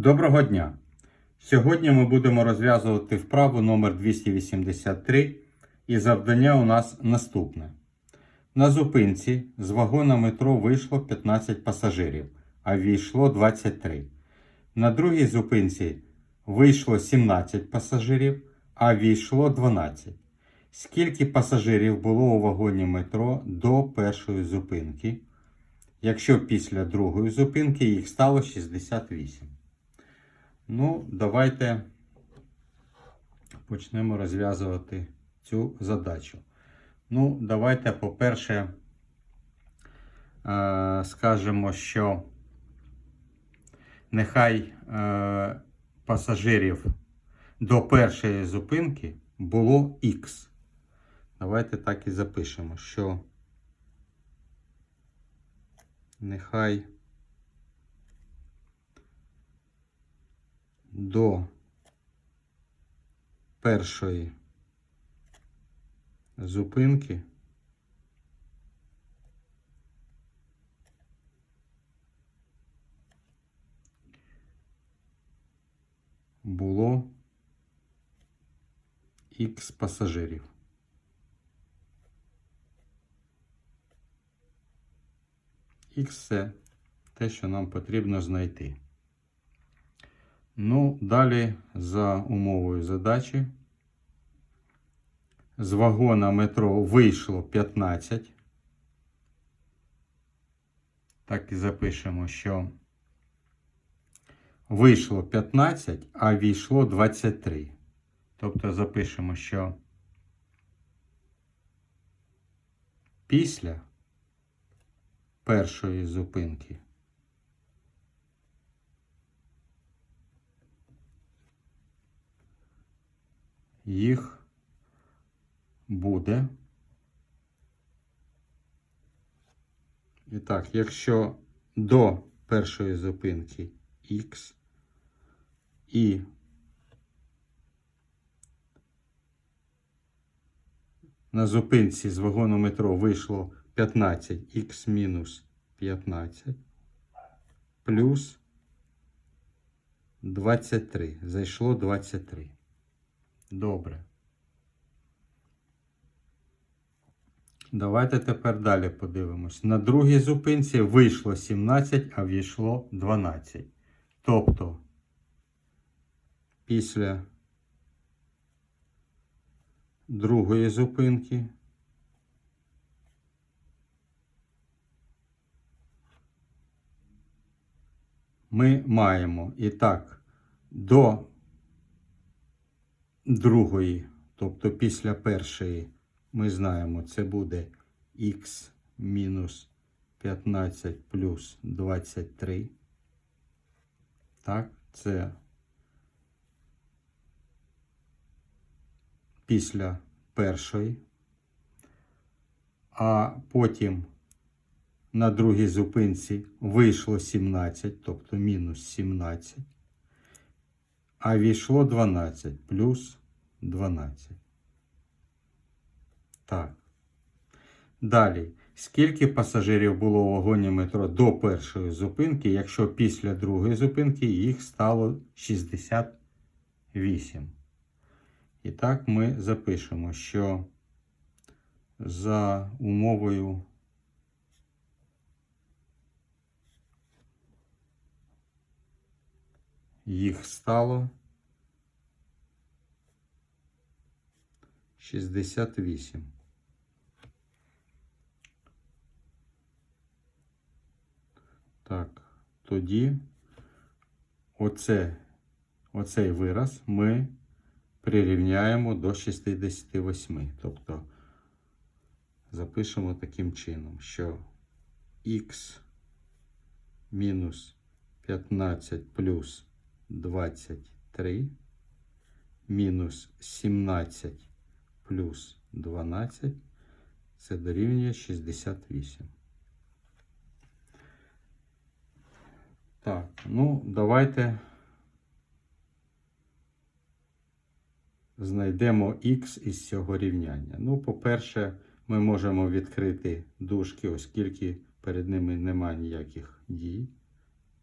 Доброго дня! Сьогодні ми будемо розв'язувати вправу номер 283 і завдання у нас наступне. На зупинці з вагона метро вийшло 15 пасажирів, а війшло 23. На другій зупинці вийшло 17 пасажирів, а війшло 12. Скільки пасажирів було у вагоні метро до першої зупинки, якщо після другої зупинки їх стало 68? Ну, давайте почнемо розв'язувати цю задачу. Ну, давайте, по-перше, е, скажемо, що нехай е, пасажирів до першої зупинки було Х. Давайте так і запишемо, що нехай до першої зупинки було Х пасажирів. Х це те, що нам потрібно знайти. Ну, далі за умовою задачі. З вагона метро вийшло 15. Так і запишемо, що вийшло 15, а війшло 23. Тобто запишемо, що після першої зупинки їх буде. І так, якщо до першої зупинки Х і на зупинці з вагону метро вийшло 15 х мінус 15 плюс 23. Зайшло 23. Добре. Давайте тепер далі подивимось. На другій зупинці вийшло 17, а війшло 12. Тобто, після другої зупинки ми маємо і так до другої, тобто після першої, ми знаємо, це буде х мінус 15 плюс 23. Так, це після першої. А потім на другій зупинці вийшло 17, тобто мінус 17 а війшло 12 плюс 12. Так. Далі. Скільки пасажирів було у вагоні метро до першої зупинки, якщо після другої зупинки їх стало 68? І так ми запишемо, що за умовою їх стало 68. Так, тоді оце, оцей вираз ми прирівняємо до 68. Тобто запишемо таким чином, що х мінус 15 плюс 23 мінус 17 плюс 12 це дорівнює 68. Так, ну давайте знайдемо х із цього рівняння. Ну, по-перше, ми можемо відкрити дужки, оскільки перед ними немає ніяких дій.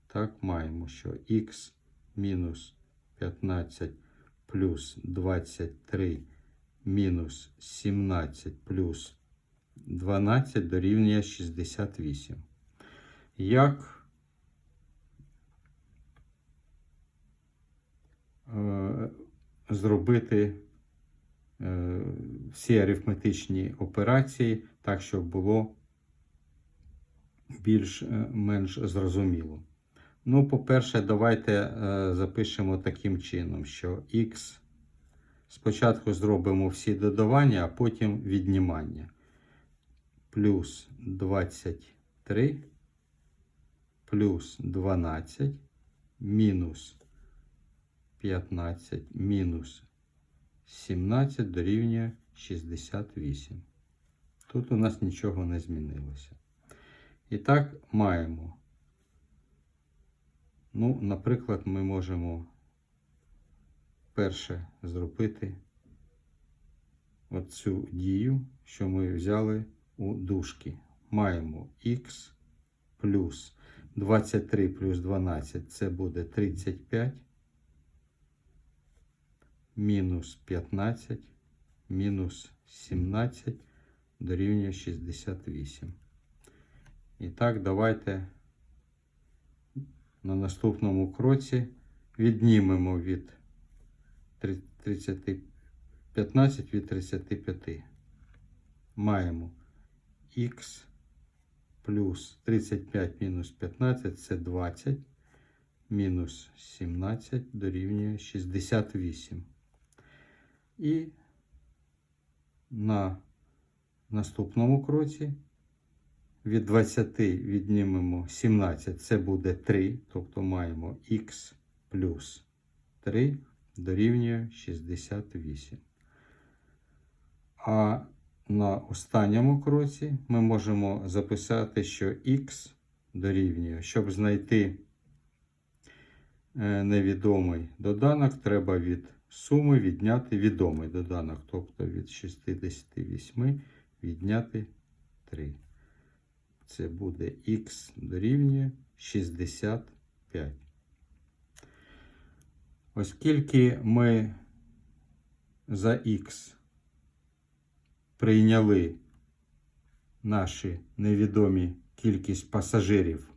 Так, маємо, що х мінус 15 плюс 23 мінус 17 плюс 12 дорівнює 68. Як е, зробити е, всі арифметичні операції так, щоб було більш-менш зрозуміло? Ну, по-перше, давайте е, запишемо таким чином, що x спочатку зробимо всі додавання, а потім віднімання. Плюс 23 плюс 12 мінус 15 мінус 17 дорівнює 68. Тут у нас нічого не змінилося. І так маємо. Ну, наприклад, ми можемо перше зробити оцю дію, що ми взяли у дужки. Маємо х плюс 23 плюс 12 це буде 35, мінус 15, мінус 17 дорівнює 68. І так, давайте на наступному кроці віднімемо від 30, 15 від 35. Маємо х плюс 35 мінус 15 це 20, мінус 17 дорівнює 68. І на наступному кроці від 20 віднімемо 17, це буде 3, тобто маємо х плюс 3 дорівнює 68. А на останньому кроці ми можемо записати, що х дорівнює, щоб знайти е, невідомий доданок, треба від суми відняти відомий доданок, тобто від 68 відняти 3. Це буде х дорівнює 65. Оскільки ми за х прийняли наші невідомі кількість пасажирів,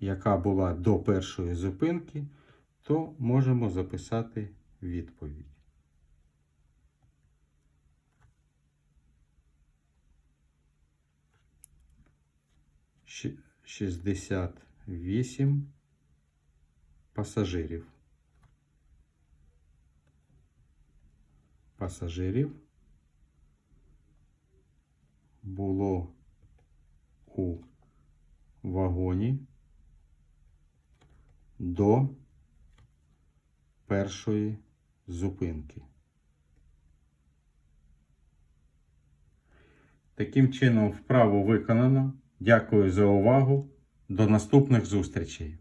яка була до першої зупинки, то можемо записати відповідь. Щ- 68 пасажирів. Пасажирів було у вагоні до першої зупинки. Таким чином, вправо виконано. Дякую за увагу. До наступних зустрічей!